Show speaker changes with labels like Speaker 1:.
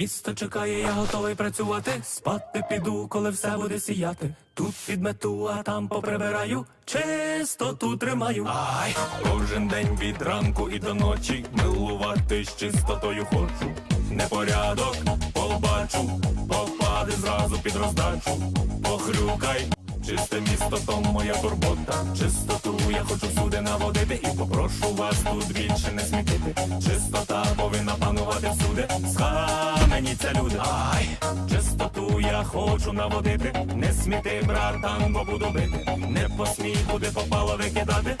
Speaker 1: Місто чекає, я готовий працювати. Спати піду, коли все буде сіяти. Тут підмету, а там поприбираю. Чистоту тримаю. Ай, кожен день від ранку і до ночі. Милуватись чистотою хочу. Непорядок побачу, попади зразу під роздачу. Похрюкай. Чисте місто, то моя турбота. Чистоту я хочу всюди наводити і попрошу вас тут більше не смітити. Чистота повинна Ай, чистоту я хочу наводити. Не сміти, братан, бо буду бити. Не посмій, буде попало викидати.